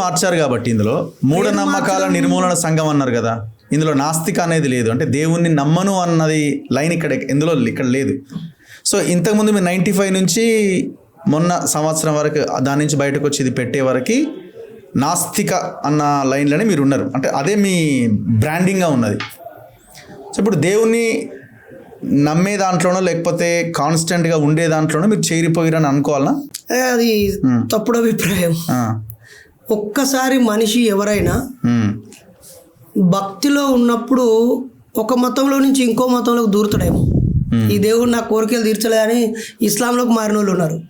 మార్చారు కాబట్టి ఇందులో మూఢనమ్మకాల నిర్మూలన సంఘం అన్నారు కదా. ఇందులో నాస్తిక అనేది లేదు. అంటే దేవుణ్ణి నమ్మను అన్నది లైన్ ఇక్కడ ఇందులో ఇక్కడ లేదు. సో ఇంతకుముందు మీరు నైంటీ ఫైవ్ నుంచి మొన్న సంవత్సరం వరకు దాని నుంచి బయటకు వచ్చి ఇది పెట్టే వరకు నాస్తిక అన్న లైన్లోనే మీరు ఉన్నారు. అంటే అదే మీ బ్రాండింగ్గా ఉన్నది. సో ఇప్పుడు దేవుణ్ణి నమ్మే దాంట్లోనో లేకపోతే కాన్స్టెంట్గా ఉండే దాంట్లోనో మీరు చేరిపోయారని అనుకోవాలనా? అది తప్పుడు అభిప్రాయం. ఒక్కసారి మనిషి ఎవరైనా. భక్తిలో ఉన్నప్పుడు ఒక మతంలో నుంచి ఇంకో మతంలోకి దూరుతాడేమో. ఈ దేవుడు నా కోరికలు తీర్చలేదని ఇస్లాంలోకి మారిన వాళ్ళు ఉన్నారు.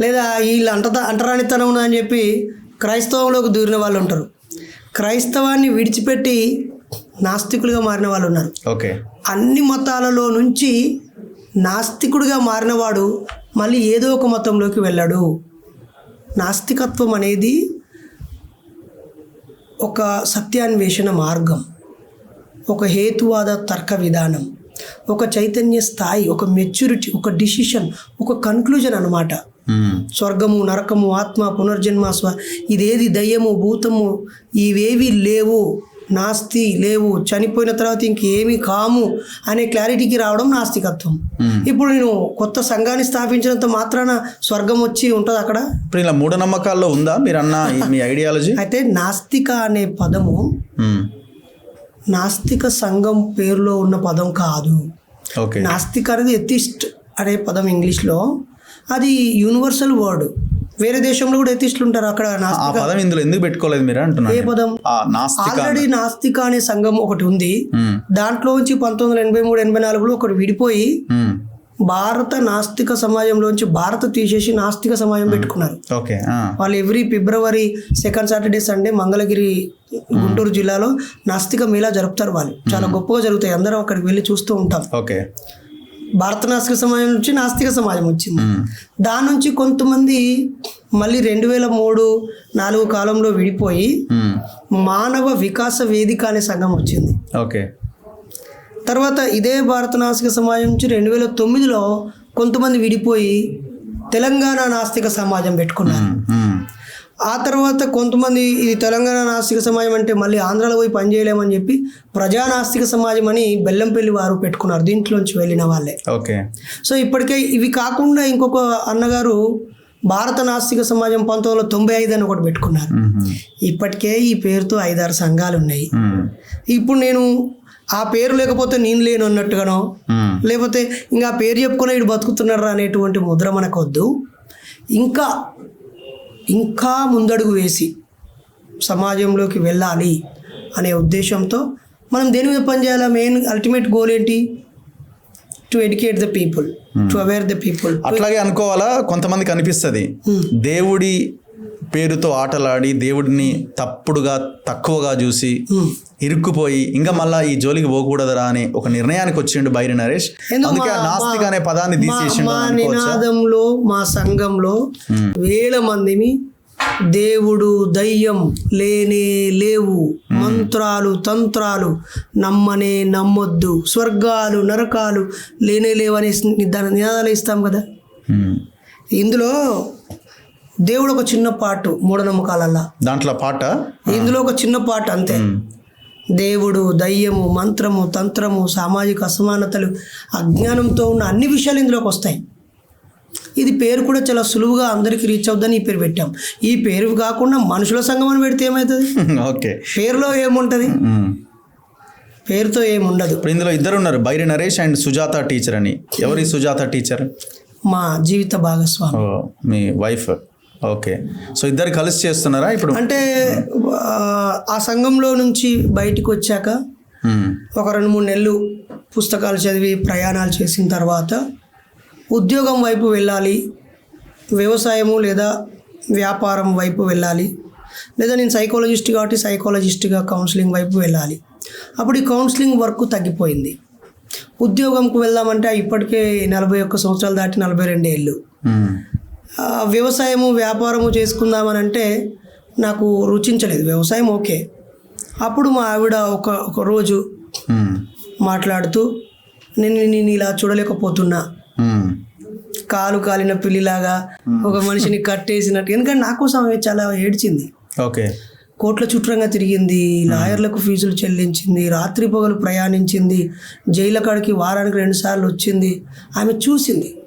లేదా వీళ్ళు అంట అంటరానితనం అని చెప్పి క్రైస్తవంలోకి దూరిన వాళ్ళు ఉంటారు. క్రైస్తవాన్ని విడిచిపెట్టి నాస్తికులుగా మారిన వాళ్ళు ఉన్నారు. ఓకే. అన్ని మతాలలో నుంచి నాస్తికుడిగా మారినవాడు మళ్ళీ ఏదో ఒక మతంలోకి వెళ్ళాడు. నాస్తికత్వం అనేది ఒక సత్యాన్వేషణ మార్గం ఒక హేతువాద తర్క విధానం ఒక చైతన్య స్థాయి ఒక మెచ్యూరిటీ ఒక డిసిషన్ ఒక కన్క్లూజన్ అన్నమాట ఉమ్. స్వర్గము నరకము ఆత్మ పునర్జన్మ స్వ ఇదేది దయ్యము భూతము ఇవేవి లేవు నాస్తి లేవు చనిపోయిన తర్వాత ఇంకేమి కాము అనే క్లారిటీకి రావడం నాస్తికత్వం. ఇప్పుడు నేను కొత్త సంఘాన్ని స్థాపించినంత మాత్రాన స్వర్గం వచ్చి ఉంటుంది అక్కడ? ఇప్పుడు ఇలా మూఢనమ్మకాల్లో ఉందా మీరు అన్న మీ ఐడియాలజీ? అయితే నాస్తిక అనే పదము. నాస్తిక సంఘం పేరులో ఉన్న పదం కాదు. ఓకే. నాస్తిక అనేది ఎథిస్ట్ అనే పదం ఇంగ్లీష్లో. అది యూనివర్సల్ వర్డ్. వేరే దేశంలో కూడా ఎథిస్టులు ఉంటారు. అక్కడ ఆ పదం ఇందులో ఎందుకు పెట్టుకోలేదు మీరు ఏ అంటున్నారు పదం? ఆ నాస్తిక ఆల్రెడీ నాస్తిక అనే సంఘం ఒకటి ఉంది. ఉమ్. దాంట్లోంచి పంతొమ్మిది వందల ఎనభై మూడు ఎనభై నాలుగులో ఒకటి విడిపోయి. భారత నాస్తిక సమాజంలోంచి భారత తీసేసి నాస్తిక సమాజం పెట్టుకున్నారు. ఓకే. వాళ్ళు every February second Saturday Sunday Mangalagiri Guntur జిల్లాలో నాస్తిక మేళా జరుపుతారు వాళ్ళు. చాలా గొప్పగా జరుగుతాయి. అందరం అక్కడికి వెళ్ళి చూస్తూ ఉంటాం. ఓకే. భారత నాస్తిక సమాజం నుంచి నాస్తిక సమాజం వచ్చింది. దాని నుంచి కొంతమంది మళ్ళీ రెండు వేల మూడు నాలుగు కాలంలో విడిపోయి. మానవ వికాస వేదిక అనే సంఘం వచ్చింది ఓకే తర్వాత ఇదే భారత నాస్తిక సమాజం నుంచి రెండు వేల తొమ్మిదిలో కొంతమంది విడిపోయి తెలంగాణ నాస్తిక సమాజం పెట్టుకున్నారు. ఆ తర్వాత కొంతమంది ఇది తెలంగాణ నాస్తిక సమాజం అంటే మళ్ళీ ఆంధ్రాలో పోయి పనిచేయలేమని చెప్పి ప్రజా నాస్తిక సమాజం అని బెల్లంపల్లి వారు పెట్టుకున్నారు దీంట్లోంచి వెళ్ళిన వాళ్ళే ఓకే సో ఇప్పటికే ఇవి కాకుండా ఇంకొక అన్నగారు భారత నాస్తిక సమాజం పంతొమ్మిది వందల తొంభై ఐదు అని ఒకటి పెట్టుకున్నారు. ఇప్పటికే ఈ పేరుతో ఐదారు సంఘాలు ఉన్నాయి. ఇప్పుడు నేను ఆ పేరు లేకపోతే నేను లేను అన్నట్టుగానో. లేకపోతే ఇంకా పేరు చెప్పుకొని ఇటు బతుకుతున్నారా అనేటువంటి ముద్ర మనకు వద్దు ఇంకా ఇంకా ముందడుగు వేసి సమాజంలోకి వెళ్ళాలి అనే ఉద్దేశంతో మనం దేని మీద పనిచేయాలా? మెయిన్ అల్టిమేట్ గోల్ ఏంటి? To educate the people to aware the people అట్లాగే అనుకోవాలా? కొంతమందికి అనిపిస్తుంది. దేవుడి పేరుతో ఆటలాడి దేవుడిని తప్పుడుగా తక్కువగా చూసి ఇరుక్కుపోయి ఇంకా మళ్ళా ఈ జోలికి పోకూడదురా అని ఒక నిర్ణయానికి వచ్చిండు బైరి నరేష్. అందుకే నాస్తిక అనే పదాన్ని తీసేసిండు మా నినాదంలో మా సంఘంలో వేల మందిని దేవుడు దయ్యం లేనే లేవు. మంత్రాలు తంత్రాలు నమ్మనే నమ్మొద్దు. స్వర్గాలు నరకాలు లేనే లేవనే దాని నినాదాలు ఇస్తాం కదా. ఇందులో దేవుడు ఒక చిన్న పాటు మూఢనమ్మకాలల్లా. దాంట్లో పాట? ఇందులో ఒక చిన్న పాట అంతే. దేవుడు దయ్యము మంత్రము తంత్రము సామాజిక అసమానతలు అజ్ఞానంతో ఉన్న అన్ని విషయాలు ఇందులోకి వస్తాయి. ఇది పేరు కూడా చాలా సులువుగా అందరికీ రీచ్ అవుద్దని ఈ పేరు పెట్టాం. ఈ పేరు కాకుండా మనుషుల సంఘం అని పెడితే ఏమవుతుంది ఓకే. పేరులో ఏముంటుంది. పేరుతో ఏముండదు. ఇప్పుడు ఇందులో ఇద్దరు ఉన్నారు బైరి నరేష్ అండ్ సుజాత టీచర్ అని. ఎవరి సుజాత టీచర్ మా జీవిత భాగస్వామి. మీ వైఫ్ ఓకే. సో ఇద్దరు కలిసి చేస్తున్నారా? ఇప్పుడు అంటే ఆ, సంఘంలో నుంచి బయటికి వచ్చాక. ఒక రెండు మూడు నెలలు పుస్తకాలు చదివి ప్రయాణాలు చేసిన తర్వాత ఉద్యోగం వైపు వెళ్ళాలి వ్యవసాయము లేదా వ్యాపారం వైపు వెళ్ళాలి లేదా నేను సైకాలజిస్ట్ కాబట్టి సైకాలజిస్ట్గా కౌన్సిలింగ్ వైపు వెళ్ళాలి. అప్పుడు ఈ కౌన్సిలింగ్ వర్క్ తగ్గిపోయింది. ఉద్యోగంకు వెళ్దామంటే ఇప్పటికే నలభై ఒక్క సంవత్సరాలు దాటి నలభై రెండు ఏళ్ళు. వ్యవసాయము వ్యాపారము చేసుకుందామని అంటే నాకు రుచించలేదు. వ్యవసాయం ఓకే. అప్పుడు మా ఆవిడ ఒక ఒక రోజు. మాట్లాడుతూ నేను నేను ఇలా చూడలేకపోతున్నా. కాలు కాలిన పిల్లిలాగా ఒక మనిషిని కట్టేసినట్టు. ఎందుకంటే నా కోసం ఆమె చాలా ఏడ్చింది. ఓకే. కోట్ల చుట్టంగా తిరిగింది లాయర్లకు ఫీజులు చెల్లించింది రాత్రి పగలు ప్రయాణించింది జైలు కాడికి వారానికి రెండు సార్లు వచ్చింది. ఆమె చూసింది.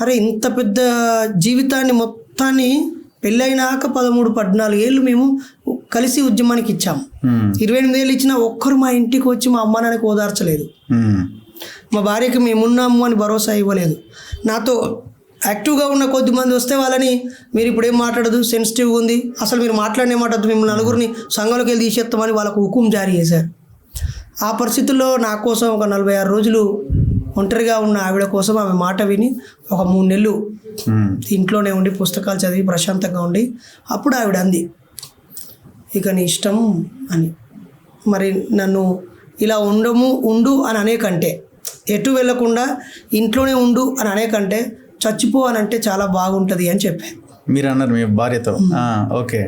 అరే ఇంత పెద్ద జీవితాన్ని మొత్తాన్ని పెళ్ళైనాక పదమూడు పద్నాలుగు ఏళ్ళు మేము కలిసి ఉద్యమానికి ఇచ్చాము. ఇరవై ఎనిమిది ఏళ్ళు ఇచ్చినా ఒక్కరు మా ఇంటికి వచ్చి మా అమ్మ నాన్నకి ఓదార్చలేదు. మా భార్యకి మేమున్నాము అని భరోసా ఇవ్వలేదు. నాతో యాక్టివ్గా ఉన్న కొద్ది మంది వస్తే వాళ్ళని మీరు ఇప్పుడు ఏం మాట్లాడదు సెన్సిటివ్గా ఉంది. అసలు మీరు మాట్లాడినే మాట్లాడదు మిమ్మల్ని నలుగురిని సంఘంలోకి వెళ్ళి తీసేస్తామని వాళ్ళకు హుకుం జారీ చేశారు. ఆ పరిస్థితుల్లో నా కోసం ఒక నలభై ఆరు రోజులు ఒంటరిగా ఉన్న ఆవిడ కోసం ఆమె మాట విని ఒక మూడు నెలలు. ఇంట్లోనే ఉండి పుస్తకాలు చదివి ప్రశాంతంగా ఉండి అప్పుడు ఆవిడ అంది ఇక నీ ఇష్టం అని. మరి నన్ను ఇలా ఉండము ఉండు అని అనే కంటే ఎటు వెళ్ళకుండా ఇంట్లోనే ఉండు అని అనే కంటే చచ్చిపో అని అంటే చాలా బాగుంటుంది అని చెప్పాను మీరు అన్నారు మీ భార్యతో. ఓకే.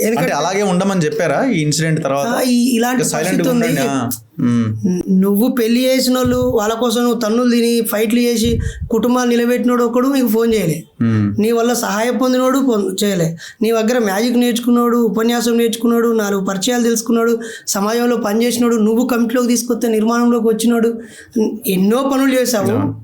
ఎందుకంటే అలాగే ఉండమని చెప్పారా? ఈ ఇన్సిడెంట్ తర్వాత? ఇలాంటి సైలెంట్. నువ్వు పెళ్ళి చేసిన వాళ్ళు వాళ్ళ కోసం నువ్వు తన్నులు తిని ఫైట్లు చేసి కుటుంబాలు నిలబెట్టినోడు ఒకడు నీకు ఫోన్ చేయలే. నీ వల్ల సహాయం పొందినోడు పొంద చేయలే. నీ దగ్గర మ్యాజిక్ నేర్చుకున్నాడు ఉపన్యాసం నేర్చుకున్నాడు నాలుగు పరిచయాలు తెలుసుకున్నాడు సమాజంలో పనిచేసినోడు నువ్వు కమిటీలోకి తీసుకొస్తే నిర్మాణంలోకి వచ్చినాడు ఎన్నో పనులు చేశావు.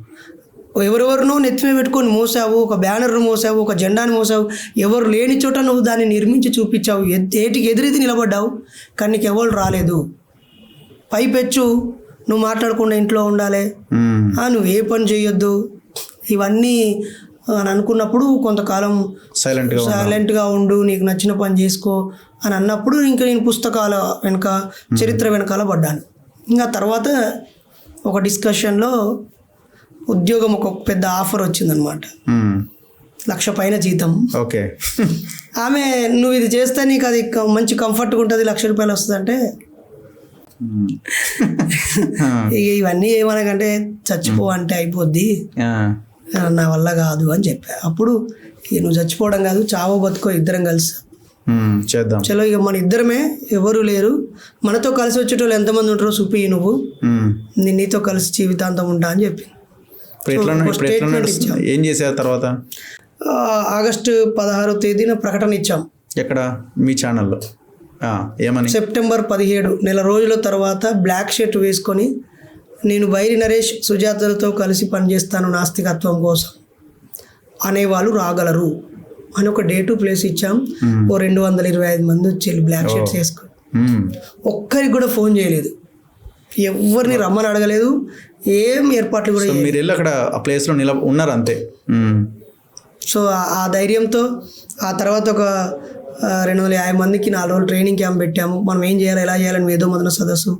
ఎవరెవరినో నెత్తిమే పెట్టుకొని మోసావు ఒక బ్యానర్ను మోసావు ఒక జెండాని మోసావు ఎవరు లేని చోట నువ్వు దాన్ని నిర్మించి చూపించావు ఏటికి ఎదురీది నిలబడ్డావు కానీ నీకు ఎవరు రాలేదు. పైపెచ్చు నువ్వు మాట్లాడకుండా ఇంట్లో ఉండాలి. నువ్వు ఏ పని చేయొద్దు ఇవన్నీ అని అనుకున్నప్పుడు కొంతకాలం సైలెంట్గా సైలెంట్గా ఉండు నీకు నచ్చిన పని చేసుకో అని అన్నప్పుడు ఇంకా నేను పుస్తకాల వెనక చరిత్ర వెనకాల పడ్డాను. ఇంకా తర్వాత ఒక డిస్కషన్లో ఉద్యోగం ఒక పెద్ద ఆఫర్ వచ్చిందనమాట. లక్ష పైన జీతం. ఓకే. ఆమె నువ్వు ఇది చేస్తే నీకు అది మంచి కంఫర్ట్గా ఉంటుంది లక్ష రూపాయలు వస్తుందంటే. ఇక ఇవన్నీ ఏమనకంటే చచ్చిపో అంటే అయిపోద్ది. నా వల్ల కాదు అని చెప్పా. అప్పుడు నువ్వు చచ్చిపోవడం కాదు చావో బతుకో ఇద్దరం కలిసి. చేద్దాం. చలో ఇక మన ఇద్దరమే ఎవరు లేరు. మనతో కలిసి వచ్చేటోళ్ళు ఎంతమంది ఉంటారో చూపి నువ్వు. నీతో కలిసి జీవితాంతం ఉంటా అని చెప్పి. ఇప్పుడు ఎట్లా ఒక ఇప్పుడు ఎట్లా statement నడుస్తుంది? ఏం చేశారు తర్వాత? ఆగస్టు పదహారో తేదీన ప్రకటన ఇచ్చాం. ఎక్కడ? మీ ఛానల్లో ఏమని? సెప్టెంబర్ పదిహేడు నెల రోజుల తర్వాత బ్లాక్ షర్ట్ వేసుకొని నేను బైరి నరేష్ సుజాతలతో కలిసి పనిచేస్తాను నాస్తికత్వం కోసం. అనేవాళ్ళు రాగలరు అని ఒక డేటు ప్లేస్ ఇచ్చాం. ఓ రెండు వందల ఇరవై ఐదు మంది వచ్చి బ్లాక్ షర్ట్స్ వేసుకొని. ఒక్కరికి కూడా ఫోన్ చేయలేదు. ఎవరిని రమ్మని అడగలేదు. ఏం ఏర్పాట్లు కూడా మీరు వెళ్ళి అక్కడ ఆ ప్లేస్లో నిల ఉన్నారు అంతే. సో ఆ- ధైర్యంతో ఆ తర్వాత ఒక రెండు వందల యాభై మందికి నాలుగు రోజులు ట్రైనింగ్ క్యాంప్ పెట్టాము. మనం ఏం చేయాలి ఎలా చేయాలని మేధో మదన సదస్సు.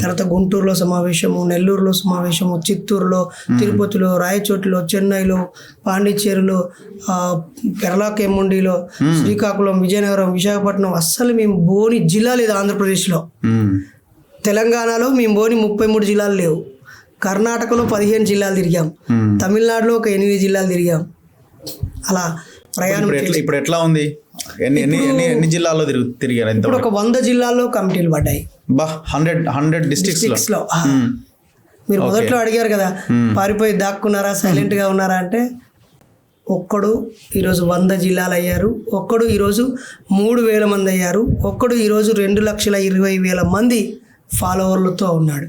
తర్వాత గుంటూరులో సమావేశము నెల్లూరులో సమావేశము చిత్తూరులో తిరుపతిలో రాయచోటిలో చెన్నైలో పాండిచ్చేరిలో కేరళ కెమ్ముండిలో శ్రీకాకుళం విజయనగరం విశాఖపట్నం అస్సలు మేము బోని జిల్లా లేదు ఆంధ్రప్రదేశ్లో. తెలంగాణలో మేము బోని ముప్పై మూడు జిల్లాలు లేవు. కర్ణాటకలో పదిహేను జిల్లాలు తిరిగాం. తమిళనాడులో ఒక ఎనిమిది జిల్లాలు తిరిగాం. అలా ప్రయాణం ఇప్పుడు ఎట్లా ఉంది? ఎన్ని ఎన్ని ఎన్ని ఎన్ని జిల్లాల్లో తిరుగు తిరిగారు ఇప్పుడు ఒక వంద జిల్లాల్లో కమిటీలు పడ్డాయి. బా హండ్రెడ్ హండ్రెడ్ డిస్ట్రిక్ట్స్లో. మీరు మొదట్లో అడిగారు కదా పారిపోయి దాక్కున్నారా సైలెంట్గా ఉన్నారా అంటే ఒక్కడు ఈరోజు వంద జిల్లాలు అయ్యారు ఒక్కడు ఈరోజు మూడు వేల మంది అయ్యారు ఒక్కడు ఈరోజు రెండు లక్షల ఇరవై వేల మంది ఫాలోవర్లతో ఉన్నాడు.